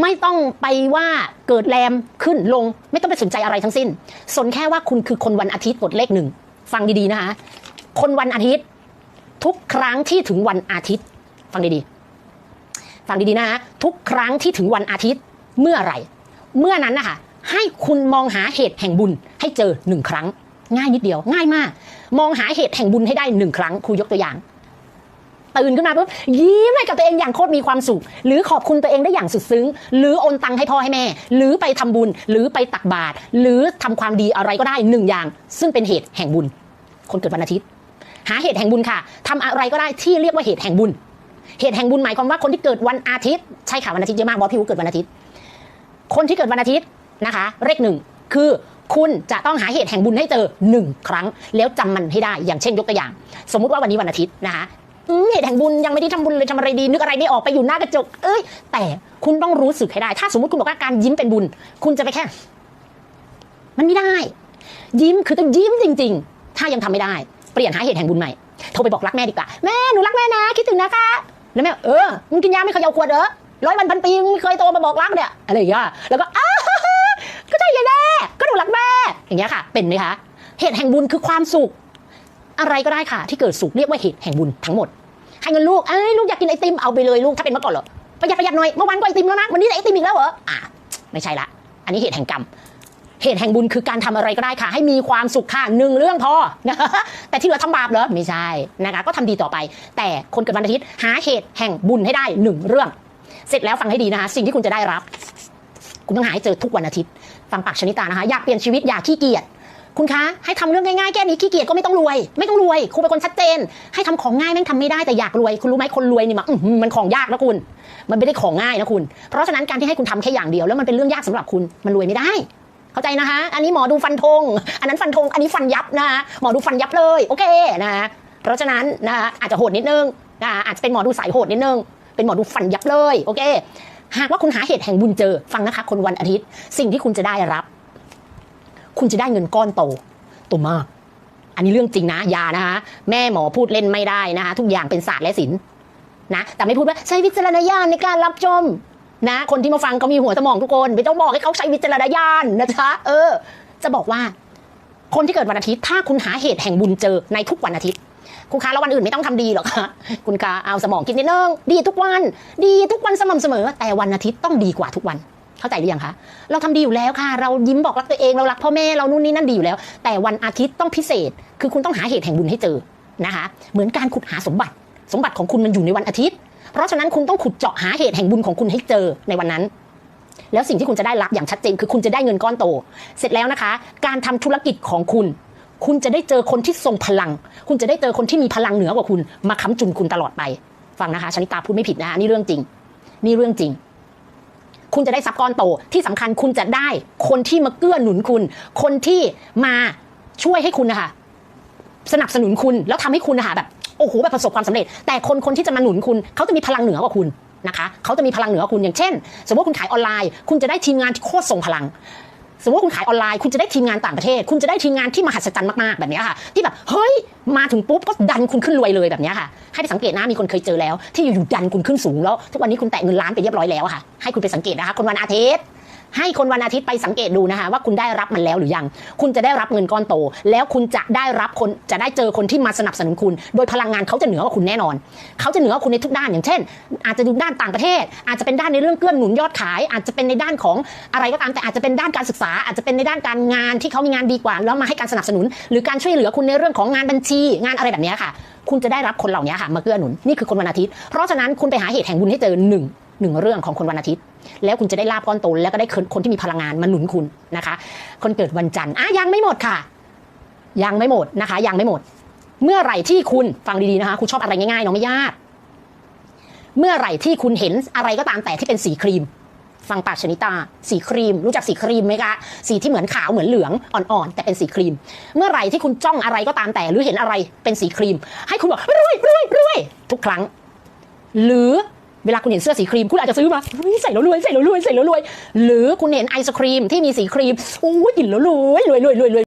ไม่ต้องไปว่าเกิดแรมขึ้นลง ไม่ต้องไปสนใจอะไรทั้งสิ้น สนแค่ว่าคุณคือคนวันอาทิตย์กดเลขหนึ่งฟังดีๆนะคะคนวันอาทิตย์ ทุกครั้งที่ถึงวันอาทิตย์ ฟังดีๆฟังดีๆนะคะทุกครั้งที่ถึงวันอาทิตย์เมื่อไหร่ เมื่อนั้นนะคะให้คุณมองหาเหตุแห่งบุญให้เจอหนึ่งครั้ง ง่ายนิดเดียว ง่ายมาก มองหาเหตุแห่งบุญให้ได้หนึ่งครั้งครูยกตัวอย่าง ตื่นขึ้นมาปุ๊บยิ้มให้กับตัวเองอย่างโคตรมีความสุข หรือขอบคุณตัวเองได้อย่างสุดซึ้ง หรือโอนตังค์ให้พ่อให้แม่ หรือไปทำบุญ หรือไปตักบาตรหรือทำความดีอะไรก็ได้หนึ่งอย่าง ซึ่งเป็นเหตุแห่งบุญ คนเกิดวันอาทิตย์ หาเหตุแห่งบุญค่ะทำอะไรก็ได้ที่เรียกว่าเหตุแห่งบุญ เหตุแห่งบุญหมายความว่าคนที่เกิดวันอาทิตย์ใช่ค่ะวันอาทิตย์เยอะมากบอสพี่อู๋เกิดวันอาทิตย์ คนที่เกิดวันอาทิตย์นะคะเลขหนึ่งคือคุณจะต้องหาเหตุแห่งบุญให้เจอหนึ่งครั้ง แล้วจำมันให้ได้อย่างเช่นยกตัวอย่าง สมมุติว่าวันนี้วันอาทิตย์นะคะ เหตุแห่งบุญยังไม่ได้ทำบุญเลยทำอะไรดี นึกอะไรไม่ออกไปอยู่หน้ากระจก เอ้ย แต่คุณต้องรู้สึกให้ได้ ถ้าสมมติคุณบอกว่าการยิ้มเป็นบุญ คุณจะไปแค่ มันไม่ได้ ยิ้มคือต้องยิ้มจริง ๆ ถ้ายังทำไม่ได้ เปลี่ยนหาเหตุแห่งบุญใหม่โทรไปบอกรักแม่ดีกว่าแม่หนูรักแม่นะคิดถึงนะคะแล้วแม่เออมึงกินยาไม่เคยเอาขวดเหรอร้อยวันพันปีมึงไม่เคยโทรมาบอกรักเนี่ยอะไรอย่างเงี้ยแล้วก็อ้าก็ใช่ยายแม่ก็หนูรักแม่อย่างเงี้ยค่ะ เป็นไหมคะเหตุแห่งบุญคือความสุข อะไรก็ได้ค่ะ ที่เกิดสุขเรียกว่าเหตุแห่งบุญทั้งหมดให้เงินลูกเอ้ยลูกอยากกินไอติมเอาไปเลยลูกถ้าเป็นเมื่อก่อนเหรอประหยัดประหยัดหน่อยเมื่อวานก็ไอติมแล้วนะวันนี้ไอติมอีกแล้วเหรออ่าไม่ใช่ละอันนี้เหตุแห่งกรรมเหตุแห่งบุญคือการทำอะไรก็ได้ค่ะ ให้มีความสุขค่ะหนึ่งเรื่องพอนะแต่ที่เหลือทำบาปเหรอไม่ใช่นะคะก็ทำดีต่อไป แต่คนเกิดวันอาทิตย์หาเหตุแห่งบุญให้ได้หนึ่งเรื่อง เสร็จแล้วฟังให้ดีนะคะ สิ่งที่คุณจะได้รับ คุณต้องหาให้เจอทุกวันอาทิตย์ ฟังปากชนิตานะคะ อยากเปลี่ยนชีวิตอย่าขี้เกียจ คุณคะให้ทำเรื่องง่ายๆแค่นี้ขี้เกียจก็ไม่ต้องรวย ไม่ต้องรวยคุณเป็นคนชัดเจน ให้ทำของง่ายแม่งทำไม่ได้แต่อยากรวย คุณรู้ไหมคนรวยนี่มันมันของยากนะคุณ มันไม่ได้ของง่ายนะคุณ เพราะฉะนั้นการที่ให้คุณทำแค่อย่างเดียวแล้วมันเป็นเรื่องยากสำหรับคุณมันรวยไม่ได้เข้าใจนะคะ อันนี้หมอดูฟันธง อันนั้นฟันธง อันนี้ฟันยับนะคะหมอดูฟันยับเลย โอเคนะคะเพราะฉะนั้นนะคะอาจจะโหดนิดนึงนะคะอาจจะเป็นหมอดูสายโหดนิดนึง เป็นหมอดูฟันยับเลย โอเค หากว่าคุณหาเหตุแห่งบุญเจอ ฟังนะคะ คนวันอาทิตย์ สิ่งที่คุณจะได้รับ คุณจะได้เงินก้อนโตโตมาก อันนี้เรื่องจริงนะยานะคะแม่หมอพูดเล่นไม่ได้นะคะทุกอย่างเป็นศาสตร์และศิลป์นะ แต่ไม่พูดว่าใช้วิจารณญาณในการรับชมนะ คนที่มาฟังเขามีหัวสมองทุกคน ไม่ต้องบอกให้เขาใช้วิจารณญาณนะจ๊ะเออ จะบอกว่า คนที่เกิดวันอาทิตย์ ถ้าคุณหาเหตุแห่งบุญเจอในทุกวันอาทิตย์ คุณคะแล้ววันอื่นไม่ต้องทำดีหรอกคะคุณคะเอาสมองคิดนิดนึงดีทุกวัน ดีทุกวันสม่ำเสมอ แต่วันอาทิตย์ต้องดีกว่าทุกวัน เข้าใจหรือยังคะ เราทำดีอยู่แล้วค่ะ เรายิ้มบอกรักตัวเอง เรารักพ่อแม่เรานู่นนี่นั่นดีอยู่แล้ว แต่วันอาทิตย์ต้องพิเศษ คือคุณต้องหาเหตุแห่งบุญให้เจอนะคะ เหมือนการขุดหาสมบัติ สมบัติของคุณมันอยู่ในวันอาทิตย์ เพราะฉะนั้นคุณต้องขุดเจาะหาเหตุแห่งบุญของคุณให้เจอในวันนั้น แล้วสิ่งที่คุณจะได้รับอย่างชัดเจนคือคุณจะได้เงินก้อนโต เสร็จแล้วนะคะ การทำธุรกิจของคุณคุณจะได้เจอคนที่ทรงพลัง คุณจะได้เจอคนที่มีพลังเหนือกว่าคุณ มาค้ำจุนคุณตลอดไป ฟังนะคะชนิตาพูดไม่ผิดนะคะนี่เรื่องจริง นี่เรื่องจริง คุณจะได้ทรัพย์ก้อนโตที่สำคัญคุณจะได้คนที่มาเกื้อหนุนคุณ คนที่มาช่วยให้คุณนะคะสนับสนุนคุณแล้วทำให้คุณนะคะแบบโอ้โหแบบประสบความสำเร็จ แต่คนคนที่จะมาหนุนคุณเขาจะมีพลังเหนือกว่าคุณนะคะเขาจะมีพลังเหนือกว่าคุณอย่างเช่น สมมติว่าคุณขายออนไลน์ คุณจะได้ทีมงานที่โคตรทรงพลังสมมติว่าคุณขายออนไลน์คุณจะได้ทีมงานต่างประเทศ คุณจะได้ทีมงานที่มหัศจรรย์มากๆแบบนี้ค่ะ ที่แบบเฮ้ยมาถึงปุ๊บก็ดันคุณขึ้นรวยเลยแบบนี้ค่ะ ให้ไปสังเกตนะมีคนเคยเจอแล้ว ที่อยู่ๆดันคุณขึ้นสูงแล้วทุกวันนี้คุณแตะเงินล้านไปเรียบร้อยแล้วอะค่ะให้คุณไปสังเกตนะคะคนวันอาทิตย์ ให้คนวันอาทิตย์ไปสังเกตดูนะคะ ว่าคุณได้รับมันแล้วหรือยัง คุณจะได้รับเงินก้อนโต แล้วคุณจะได้รับคนจะได้เจอคนที่มาสนับสนุนคุณ โดยพลังงานเขาจะเหนือกว่าคุณแน่นอน เขาจะเหนือกว่าคุณในทุกด้านอย่างเช่น อาจจะดูด้านต่างประเทศ อาจจะเป็นด้านในเรื่องเกื้อหนุนยอดขาย อาจจะเป็นในด้านของอะไรก็ตามแต่อาจจะเป็นด้านการศึกษา อาจจะเป็นในด้านการงานที่เขามีงานดีกว่า แล้วมาให้การสนับสนุน หรือการช่วยเหลือคุณในเรื่องของงานบัญชี งานอะไรแบบนี้ค่ะ คุณจะได้รับคนเหล่านี้ค่ะมาเกื้อหนุนนี่คือคนวันอาทิตย์ เพราะฉะนั้นคุณไปหาเหตุแห่งบุญให้เจอหนึ่ง หนึ่งเรื่องของคนวันอาทิตย์ แล้วคุณจะได้ลาบก้อนโตแล้วก็ได้คนที่มีพลังงานมาหนุนคุณนะคะ คนเกิดวันจันทร์อะยังไม่หมดค่ะ ยังไม่หมดนะคะ ยังไม่หมด เมื่อไหร่ที่คุณฟังดีๆนะคะ คุณชอบอะไรง่ายๆเนาะไม่ยากเมื่อไหร่ที่คุณเห็นอะไรก็ตามแต่ที่เป็นสีครีม ฟังปากชนิตา สีครีม รู้จักสีครีมไหมคะสีที่เหมือนขาวเหมือนเหลืองอ่อนๆแต่เป็นสีครีม เมื่อไหร่ที่คุณจ้องอะไรก็ตามแต่ หรือเห็นอะไรเป็นสีครีม ให้คุณบอกรวยรวยรวยทุกครั้ง หรือ เวลาคุณเห็นเสื้อสีครีมคุณอาจจะซื้อมาใส่แล้วรวยใส่แล้วรวยใส่แล้วรวย หรือคุณเห็นไอศครีมที่มีสีครีมอู้ยกินแล้วรวยรวยรวยรวย